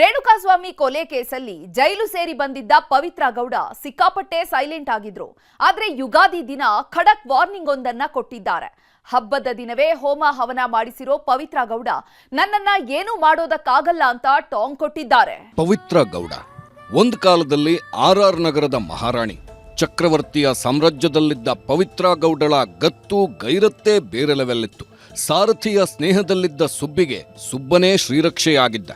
ರೇಣುಕಾಸ್ವಾಮಿ ಕೊಲೆ ಕೇಸಲ್ಲಿ ಜೈಲು ಸೇರಿ ಬಂದಿದ್ದ ಪವಿತ್ರ ಗೌಡ ಸಿಕ್ಕಾಪಟ್ಟೆ ಸೈಲೆಂಟ್ ಆಗಿದ್ರು. ಆದ್ರೆ ಯುಗಾದಿ ದಿನ ಖಡಕ್ ವಾರ್ನಿಂಗ್ ಒಂದನ್ನ ಕೊಟ್ಟಿದ್ದಾರೆ. ಹಬ್ಬದ ದಿನವೇ ಹೋಮ ಹವನ ಮಾಡಿಸಿರೋ ಪವಿತ್ರ ಗೌಡ, ನನ್ನನ್ನ ಏನು ಮಾಡೋದಕ್ಕಾಗಲ್ಲ ಅಂತ ಟಾಂಗ್ ಕೊಟ್ಟಿದ್ದಾರೆ. ಪವಿತ್ರ ಗೌಡ, ಒಂದು ಕಾಲದಲ್ಲಿ ಆರ್ ಆರ್ ನಗರದ ಮಹಾರಾಣಿ, ಚಕ್ರವರ್ತಿಯ ಸಾಮ್ರಾಜ್ಯದಲ್ಲಿದ್ದ ಪವಿತ್ರ ಗೌಡಳ ಗತ್ತು ಗೈರತ್ತೇ ಬೇರೆ ಲೆವೆಲ್ಲಿತ್ತು ಸಾರಥಿಯ ಸ್ನೇಹದಲ್ಲಿದ್ದ ಸುಬ್ಬಿಗೆ ಸುಬ್ಬನೇ ಶ್ರೀರಕ್ಷೆಯಾಗಿದ್ದ.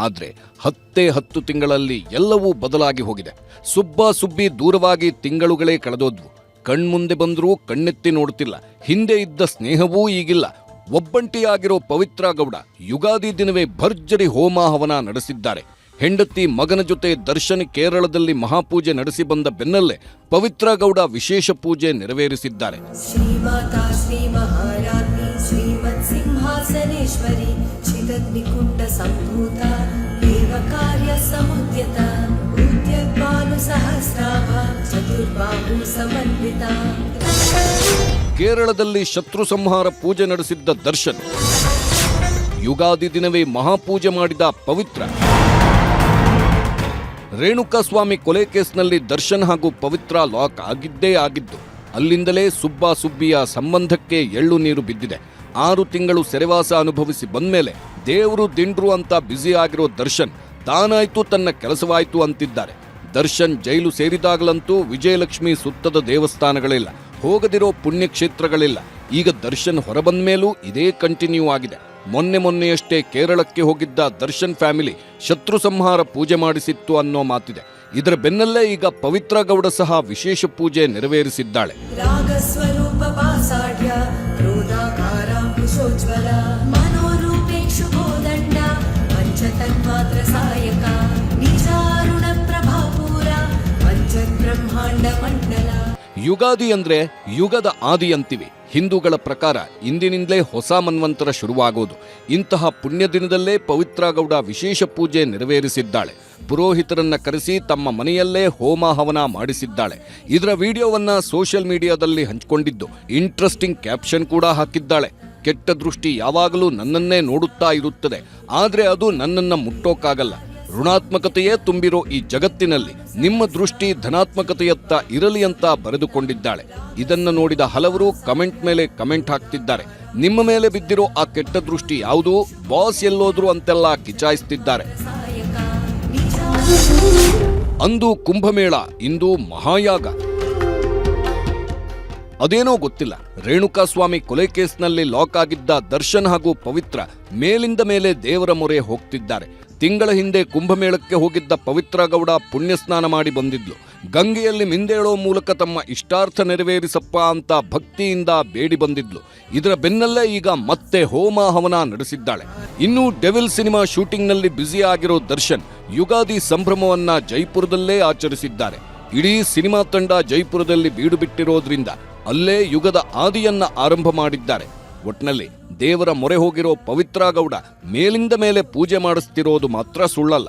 ಆದರೆ ಹತ್ತೇ ಹತ್ತು ತಿಂಗಳಲ್ಲಿ ಎಲ್ಲವೂ ಬದಲಾಗಿ ಹೋಗಿದೆ. ಸುಬ್ಬ ಸುಬ್ಬಿ ದೂರವಾಗಿ ತಿಂಗಳುಗಳೇ ಕಳೆದೋದ್ವು. ಕಣ್ಮುಂದೆ ಬಂದರೂ ಕಣ್ಣೆತ್ತಿ ನೋಡುತ್ತಿಲ್ಲ ಹಿಂದೆ ಇದ್ದ ಸ್ನೇಹವೂ ಈಗಿಲ್ಲ. ಒಬ್ಬಂಟಿಯಾಗಿರೋ ಪವಿತ್ರ ಗೌಡ ಯುಗಾದಿ ದಿನವೇ ಭರ್ಜರಿ ಹೋಮ ಹವನ ನಡೆಸಿದ್ದಾರೆ. ಹೆಂಡತಿ ಮಗನ ಜೊತೆ ದರ್ಶನ್ ಕೇರಳದಲ್ಲಿ ಮಹಾಪೂಜೆ ನಡೆಸಿ ಬಂದ ಬೆನ್ನಲ್ಲೇ ಪವಿತ್ರ ಗೌಡ ವಿಶೇಷ ಪೂಜೆ ನೆರವೇರಿಸಿದ್ದಾರೆ. ಸಿಂಹಾಸನೇಶ್ವರಿ ಸಂಭೂತ ಕೇರಳದಲ್ಲಿ ಶತ್ರು ಸಂಹಾರ ಪೂಜೆ ನಡೆಸಿದ್ದ ದರ್ಶನ್. ಯುಗಾದಿ ದಿನವೇ ಮಹಾಪೂಜೆ ಮಾಡಿದ ಪವಿತ್ರ. ರೇಣುಕಾಸ್ವಾಮಿ ಕೊಲೆ ಕೇಸ್ನಲ್ಲಿ ದರ್ಶನ್ ಹಾಗೂ ಪವಿತ್ರ ಲಾಕ್ ಆಗಿದ್ದೇ ಆಗಿದ್ದು, ಅಲ್ಲಿಂದಲೇ ಸುಬ್ಬಾ ಸುಬ್ಬಿಯ ಸಂಬಂಧಕ್ಕೆ ಎಳ್ಳು ನೀರು ಬಿದ್ದಿದೆ. ಆರು ತಿಂಗಳು ಸೆರೆವಾಸ ಅನುಭವಿಸಿ ಬಂದ್ಮೇಲೆ ದೇವರು ದಿಂಡ್ರು ಅಂತ ಬ್ಯುಸಿ ಆಗಿರೋ ದರ್ಶನ್, ತಾನಾಯ್ತು ತನ್ನ ಕೆಲಸವಾಯ್ತು ಅಂತಿದ್ದಾರೆ. ದರ್ಶನ್ ಜೈಲು ಸೇರಿದಾಗಲಂತೂ ವಿಜಯಲಕ್ಷ್ಮಿ ಸುತ್ತದ ದೇವಸ್ಥಾನಗಳಿಲ್ಲ, ಹೋಗದಿರೋ ಪುಣ್ಯಕ್ಷೇತ್ರಗಳಿಲ್ಲ. ಈಗ ದರ್ಶನ್ ಹೊರಬಂದ ಮೇಲೂ ಇದೇ ಕಂಟಿನ್ಯೂ ಆಗಿದೆ. ಮೊನ್ನೆ ಮೊನ್ನೆಯಷ್ಟೇ ಕೇರಳಕ್ಕೆ ಹೋಗಿದ್ದ ದರ್ಶನ್ ಫ್ಯಾಮಿಲಿ ಶತ್ರು ಸಂಹಾರ ಪೂಜೆ ಮಾಡಿಸಿತ್ತು ಅನ್ನೋ ಮಾತಿದೆ. ಇದರ ಬೆನ್ನಲ್ಲೇ ಈಗ ಪವಿತ್ರ ಗೌಡ ಸಹ ವಿಶೇಷ ಪೂಜೆ ನೆರವೇರಿಸಿದ್ದಾಳೆ. ರಾಗ ಸ್ವರೂಪ ಯುಗಾದಿ ಅಂದ್ರೆ ಯುಗದ ಆದಿ ಅಂತೀವಿ ಹಿಂದೂಗಳ ಪ್ರಕಾರ ಇಂದಿನಿಂದಲೇ ಹೊಸ ಮನ್ವಂತರ ಶುರುವಾಗೋದು. ಇಂತಹ ಪುಣ್ಯ ದಿನದಲ್ಲೇ ಪವಿತ್ರ ಗೌಡ ವಿಶೇಷ ಪೂಜೆ ನೆರವೇರಿಸಿದ್ದಾಳೆ. ಪುರೋಹಿತರನ್ನ ಕರೆಸಿ ತಮ್ಮ ಮನೆಯಲ್ಲೇ ಹೋಮ ಹವನ ಮಾಡಿಸಿದ್ದಾಳೆ. ಇದರ ವಿಡಿಯೋವನ್ನ ಸೋಷಿಯಲ್ ಮೀಡಿಯಾದಲ್ಲಿ ಹಂಚಿಕೊಂಡಿದ್ದು ಇಂಟ್ರೆಸ್ಟಿಂಗ್ ಕ್ಯಾಪ್ಷನ್ ಕೂಡ ಹಾಕಿದ್ದಾಳೆ. ಕೆಟ್ಟ ದೃಷ್ಟಿ ಯಾವಾಗಲೂ ನನ್ನನ್ನೇ ನೋಡುತ್ತಾ ಇರುತ್ತದೆ. ಆದರೆ ಅದು ನನ್ನನ್ನು ಮುಟ್ಟೋಕ್ಕಾಗಲ್ಲ ಋಣಾತ್ಮಕತೆಯೇ ತುಂಬಿರೋ ಈ ಜಗತ್ತಿನಲ್ಲಿ ನಿಮ್ಮ ದೃಷ್ಟಿ ಧನಾತ್ಮಕತೆಯತ್ತ ಇರಲಿ ಅಂತ ಬರೆದುಕೊಂಡಿದ್ದಾಳೆ. ಇದನ್ನ ನೋಡಿದ ಹಲವರು ಕಮೆಂಟ್ ಮೇಲೆ ಕಮೆಂಟ್ ಹಾಕ್ತಿದ್ದಾರೆ. ನಿಮ್ಮ ಮೇಲೆ ಬಿದ್ದಿರೋ ಆ ಕೆಟ್ಟ ದೃಷ್ಟಿ ಯಾವುದು? ಬಾಸ್ ಎಲ್ಲೋದ್ರು ಅಂತೆಲ್ಲ ಕಿಚಾಯಿಸ್ತಿದ್ದಾರೆ. ಅಂದು ಕುಂಭಮೇಳ, ಇಂದು ಮಹಾಯಾಗ. ಅದೇನೋ ಗೊತ್ತಿಲ್ಲ. ರೇಣುಕಾಸ್ವಾಮಿ ಕೊಲೆ ಕೇಸ್ನಲ್ಲಿ ಲಾಕ್ ಆಗಿದ್ದ ದರ್ಶನ್ ಹಾಗೂ ಪವಿತ್ರ ಮೇಲಿಂದ ಮೇಲೆ ದೇವರ ಮೊರೆ ಹೋಗ್ತಿದ್ದಾರೆ. ತಿಂಗಳ ಹಿಂದೆ ಕುಂಭಮೇಳಕ್ಕೆ ಹೋಗಿದ್ದ ಪವಿತ್ರ ಗೌಡ ಪುಣ್ಯ ಸ್ನಾನ ಮಾಡಿ ಬಂದಿದ್ಲು. ಗಂಗೆಯಲ್ಲಿ ಮಿಂದೇಳೋ ಮೂಲಕ ತಮ್ಮ ಇಷ್ಟಾರ್ಥ ನೆರವೇರಿಸಪ್ಪ ಅಂತ ಭಕ್ತಿಯಿಂದ ಬೇಡಿ ಬಂದಿದ್ಲು. ಇದರ ಬೆನ್ನಲ್ಲೇ ಈಗ ಮತ್ತೆ ಹೋಮ ಹವನ ನಡೆಸಿದ್ದಾಳೆ. ಇನ್ನು ಡೆವಿಲ್ ಸಿನಿಮಾ ಶೂಟಿಂಗ್ನಲ್ಲಿ ಬ್ಯುಸಿ ಆಗಿರೋ ದರ್ಶನ್ ಯುಗಾದಿ ಸಂಭ್ರಮವನ್ನ ಜೈಪುರದಲ್ಲೇ ಆಚರಿಸಿದ್ದಾರೆ. ಇಡೀ ಸಿನಿಮಾ ತಂಡ ಜೈಪುರದಲ್ಲಿ ಬೀಡು ಬಿಟ್ಟಿರೋದ್ರಿಂದ ಅಲ್ಲೇ ಯುಗದ ಆದಿಯನ್ನ ಆರಂಭ ಮಾಡಿದ್ದಾರೆ. ಒಟ್ನಲ್ಲಿ ದೇವರ ಮೊರೆ ಹೋಗಿರೋ ಪವಿತ್ರ ಗೌಡ ಮೇಲಿಂದ ಮೇಲೆ ಪೂಜೆ ಮಾಡಿಸ್ತಿರೋದು ಮಾತ್ರ ಸುಳ್ಳಲ್ಲ.